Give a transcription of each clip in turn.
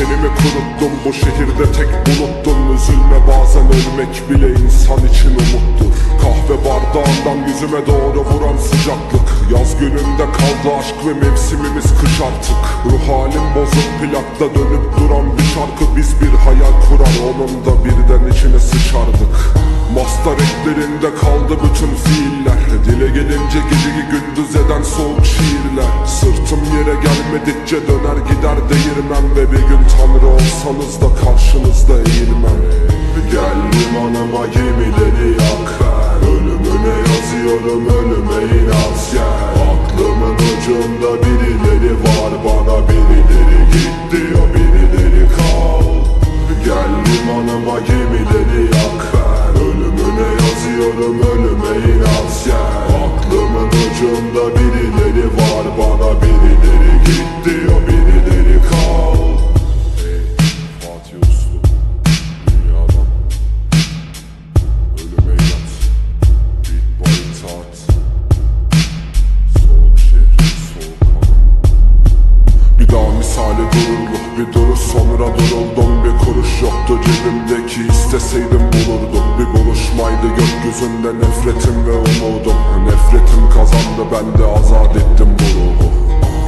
Tenimi kuruttum bu şehirde tek buluttun Üzülme bazen ölmek bile insan için umuttur. Kahve bardağından yüzüme doğru vuran sıcaklık. Yaz gününde kaldı aşk ve mevsimimiz kış artık. Ruh halim bozuk plakta dönüp duran bir şarkı Biz bir hayal kurar onun da birden içine sıçardık. Masta renklerinde kaldı bütün fiiller. Dile gelince geceyi gündüz eden soğuk yere gelmedikçe döner gider değirmem Ve bir gün tanrı olsanız da karşınızda eğilmem. Gel limanıma gemileri yak Ölümüne yazıyorum ölüme inat gel. Aklımın ucunda birileri var gökyüzünde nefretim ve umudum. Nefretim kazandı ben de azat ettim bu ruhu.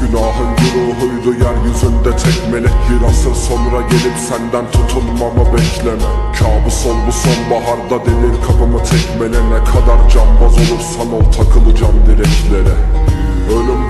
Günahın güruhuydu yeryüzünde tek melek Bir asır sonra gelip senden tutunmamı bekleme. Kabus ol bu sonbaharda delir kapımı tekmele. Ne kadar cambaz olursan ol takılacağım direklere. Ölüm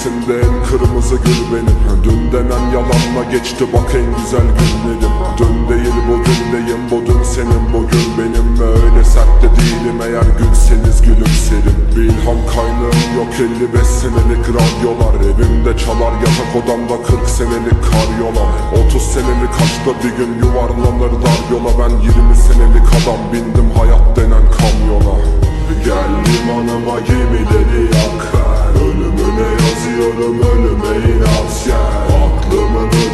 bahçesinde en kırmızı gül benim. Dün denen yalanla geçti bak en güzel günlerim. Dün değil bugündeyim bu dün senin bugün benim. Öyle sert de değilim eğer gülseniz gülümserim. Bir ilham kaynağım yok 55 senelik radyolar. Evimde çalar yatak odamda 40 senelik karyola 30 senelik aşkta bir gün yuvarlanır dar yola. Ben 20 senelik adam bindim hayat denen kamyona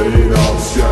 We don't yeah